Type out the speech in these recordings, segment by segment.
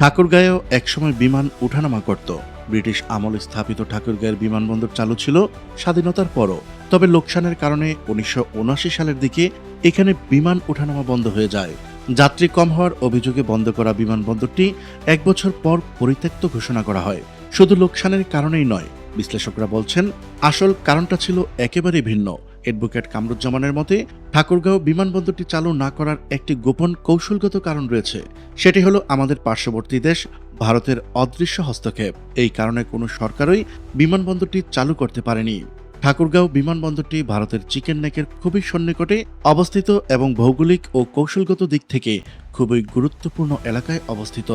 ঠাকুরগাঁয়েও একসময় বিমান উঠানামা করত। ব্রিটিশ আমল স্থাপিত ঠাকুরগাঁয়ের বিমানবন্দর চালু ছিল স্বাধীনতার পরও। তবে লোকসানের কারণে উনিশশো উনআশি সালের দিকে এখানে বিমান উঠানামা বন্ধ হয়ে যায়। যাত্রী কম হওয়ার অভিযোগে বন্ধ করা বিমানবন্দরটি এক বছর পর পরিত্যক্ত ঘোষণা করা হয়। শুধু লোকসানের কারণেই নয়, বিশ্লেষকরা বলছেন, আসল কারণটা ছিল একেবারে ভিন্ন। অ্যাডভোকেট কামরুজ্জামানের মতে, ঠাকুরগাঁও বিমানবন্দরটি চালু না করার একটি গোপন কৌশলগত কারণ রয়েছে। সেটি হলো আমাদের পার্শ্ববর্তী দেশ, ভারতের অদৃশ্য হস্তক্ষেপ। এই কারণে কোনো সরকারই বিমানবন্দরটি চালু করতে পারেনি। ঠাকুরগাঁও বিমানবন্দরটি ভারতের চিকেন নেকের খুবই সন্নিকটে অবস্থিত এবং ভৌগোলিক ও কৌশলগত দিক থেকে খুবই গুরুত্বপূর্ণ এলাকায় অবস্থিত।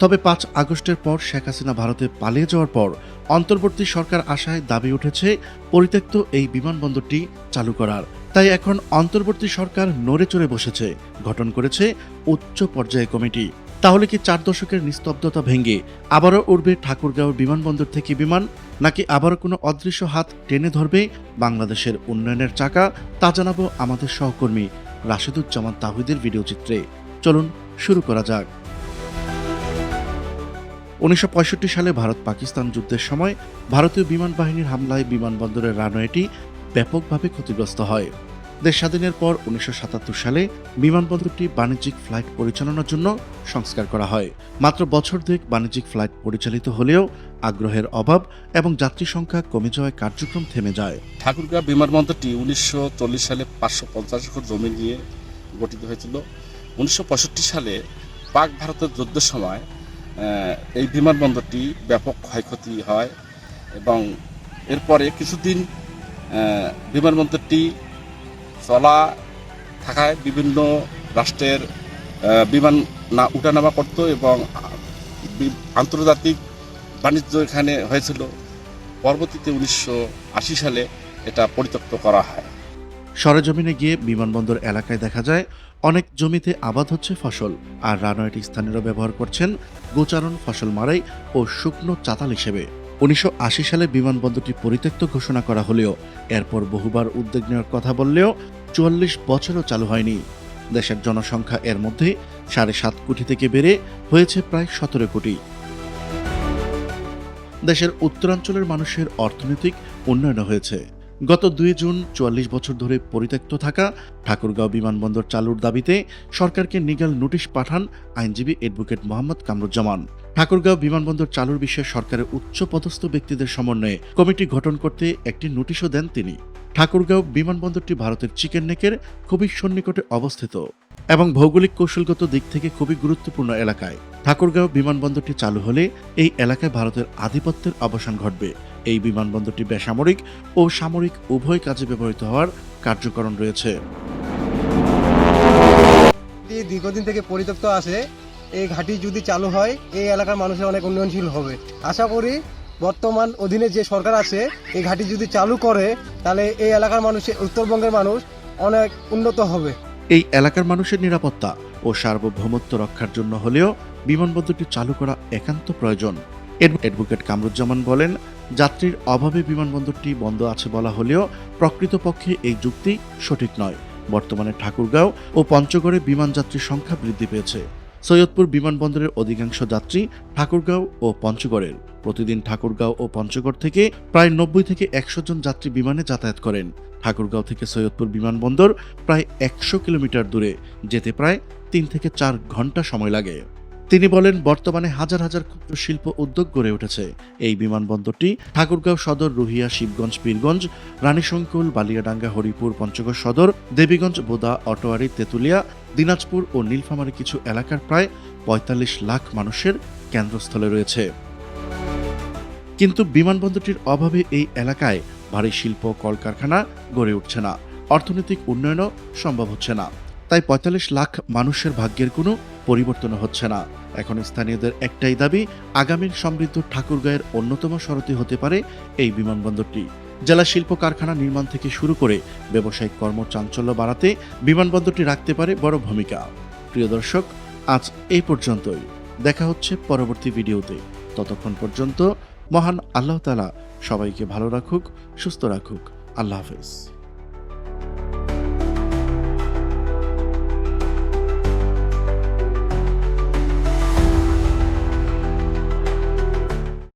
তবে পাঁচ আগস্টের পর শেখ হাসিনা ভারতে পালিয়ে যাওয়ার পর অন্তর্বর্তী সরকার আশায় দাবি উঠেছে পরিত্যক্ত এই বিমানবন্দরটি চালু করার। তাই এখন অন্তর্বর্তী সরকার নড়ে চড়ে বসেছে, গঠন করেছে উচ্চ পর্যায়ে কমিটি। তাহলে কি চার দশকের নিস্তব্ধতা ভেঙে আবারও উঠবে ঠাকুরগাঁও বিমানবন্দর থেকে বিমান? নাকি আবার কোনো অদৃশ্য হাত টেনে ধরবে বাংলাদেশের উন্নয়নের চাকা? তা জানাব আমাদের সহকর্মী রাশেদুজ্জামান তাহিদের ভিডিও চিত্রে। চলুন শুরু করা যাক। উনিশশো পঁয়ষট্টি সালে ভারত পাকিস্তান যুদ্ধের সময় ভারতীয় বিমান বাহিনীর হামলায় বিমানবন্দরের রানওয়েটি ব্যাপকভাবে ক্ষতিগ্রস্ত হয়। দেশ স্বাধীনের পর উনিশশো সাতাত্তর সালে বিমানবন্দরটি বাণিজ্যিক ফ্লাইট পরিচালনার জন্য সংস্কার করা হয়। মাত্র বছর দুয়েক বাণিজ্যিক ফ্লাইট পরিচালিত হলেও আগ্রহের অভাব এবং যাত্রী সংখ্যা কমে যাওয়ায় কার্যক্রম থেমে যায়। ঠাকুরগাঁও বিমানবন্দরটি উনিশশো চল্লিশ সালে পাঁচশো পঞ্চাশ একর জমি নিয়ে গঠিত হয়েছিল। উনিশশো পঁয়ষট্টি সালে পাক ভারতের যুদ্ধের সময় এই বিমানবন্দরটি ব্যাপক ক্ষয়ক্ষতি হয় এবং এরপরে কিছুদিন বিমানবন্দরটি চলা থাকায় বিভিন্ন রাষ্ট্রের বিমান না, উঠানামা করত এবং আন্তর্জাতিক বাণিজ্য এখানে হয়েছিল। পরবর্তীতে উনিশশো আশি সালে এটা পরিত্যক্ত করা হয়। সরেজমিনে গিয়ে বিমানবন্দর এলাকায় দেখা যায়, অনেক জমিতে আবাদ হচ্ছে ফসল আর রানওয়েটি স্থানীয়রা ব্যবহার করছেন গোচারণ ফসল মারাই ও শুকনো চাতাল হিসেবে। উনিশশো আশি সালে বিমানবন্দরটি পরিত্যক্ত ঘোষণা করা হলেও এরপর বহুবার উদ্যোগ নেওয়ার কথা বললেও চুয়াল্লিশ বছরও চালু হয়নি। দেশের জনসংখ্যা এর মধ্যে সাড়ে সাত কোটি থেকে বেড়ে হয়েছে প্রায় সতেরো কোটি। দেশের উত্তরাঞ্চলের মানুষের অর্থনৈতিক উন্নয়ন হয়েছে। গত দুই জুন চুয়াল্লিশ বছর ধরে পরিত্যক্ত থাকা ঠাকুরগাঁও বিমানবন্দর চালুর দাবিতে সরকারকে নিগাল নোটিশ পাঠান আইনজীবী অ্যাডভোকেট মোহাম্মদ কামরুজ্জামান। ঠাকুরগাঁও বিমানবন্দর চালুর বিষয়ে সরকারের উচ্চ পদস্থ ব্যক্তিদের সমন্বয়ে কমিটি গঠন করতে একটি নোটিশও দেন তিনি। ঠাকুরগাঁও বিমানবন্দরটি ভারতের চিকেন নেকের খুবই সন্নিকটে অবস্থিত এবং ভৌগোলিক কৌশলগত দিক থেকে খুবই গুরুত্বপূর্ণ এলাকায়। ঠাকুরগাঁও বিমানবন্দরটি চালু হলে এই এলাকায় ভারতের আধিপত্যের অবসান ঘটবে। এই বিমানবন্দরটি বেসামরিক ও সামরিক উভয় কাজে ব্যবহৃত হওয়ার কার্যকরণ রয়েছে। এই দীর্ঘদিন থেকে পরিত্যক্ত আছে এই ঘাঁটি যদি চালু হয় এই এলাকার মানুষের অনেক উন্নয়নশীল হবে। আশা করি বর্তমান অধীনে যে সরকার আছে এই ঘাঁটি যদি চালু করে তাহলে এই এলাকার মানুষের উত্তরবঙ্গের মানুষ অনেক উন্নত হবে। এই এলাকার মানুষের নিরাপত্তা ও সার্বভৌমত্ব রক্ষার জন্য হলেও বিমানবন্দরটি চালু করা একান্ত প্রয়োজন। অ্যাডভোকেট কামরুজ্জামান বলেন, যাত্রীর অভাবে বিমানবন্দরটি বন্ধ আছে বলা হলেও প্রকৃতপক্ষে এই যুক্তি সঠিক নয়। বর্তমানে ঠাকুরগাঁও ও পঞ্চগড়ে বিমান যাত্রীর সংখ্যা বৃদ্ধি পেয়েছে। সৈয়দপুর বিমানবন্দরের অধিকাংশ যাত্রী ঠাকুরগাঁও ও পঞ্চগড়ের। প্রতিদিন ঠাকুরগাঁও ও পঞ্চগড় থেকে প্রায় নব্বই থেকে একশো জন যাত্রী বিমানে যাতায়াত করেন। ঠাকুরগাঁও থেকে সৈয়দপুর বিমানবন্দর প্রায় একশো কিলোমিটার দূরে, যেতে প্রায় তিন থেকে চার ঘণ্টা সময় লাগে। তিনি বলেন, বর্তমানে হাজার হাজার ক্ষুদ্র শিল্প উদ্যোগ গড়ে উঠেছে। এই বিমানবন্দরটি ঠাকুরগাঁও সদর, রুহিয়া, শিবগঞ্জ, পীরগঞ্জ, রানীশঙ্কুল, বালিয়াডাঙ্গা, হরিপুর, পঞ্চগড় সদর, দেবীগঞ্জ, বোদা, অটোয়ারি, তেতুলিয়া, দিনাজপুর ও নীলফামারী কিছু এলাকার প্রায় পঁয়তাল্লিশ লাখ মানুষের কেন্দ্রস্থলে রয়েছে। কিন্তু বিমানবন্দরটির অভাবে এই এলাকায় ভারী শিল্প, কলকারখানা গড়ে উঠছে না। অর্থনৈতিক উন্নয়নও সম্ভব হচ্ছে না। তাই পঁয়তাল্লিশ লাখ মানুষের ভাগ্যের কোনো পরিবর্তন হচ্ছে না। এখন স্থানীয়দের একটাই দাবি, আগামীর সমৃদ্ধ ঠাকুরগাঁয়ের অন্যতম সরতি হতে পারে এই বিমানবন্দরটি। জেলা শিল্প কারখানা নির্মাণ থেকে শুরু করে ব্যবসায়িক কর্ম চাঞ্চল্য বাড়াতে বিমানবন্দরটি রাখতে পারে বড় ভূমিকা। প্রিয় দর্শক, আজ এই পর্যন্তই। দেখা হচ্ছে পরবর্তী ভিডিওতে। ততক্ষণ পর্যন্ত মহান আল্লাহ তালা সবাইকে ভালো রাখুক, সুস্থ রাখুক। আল্লাহ হাফেজ।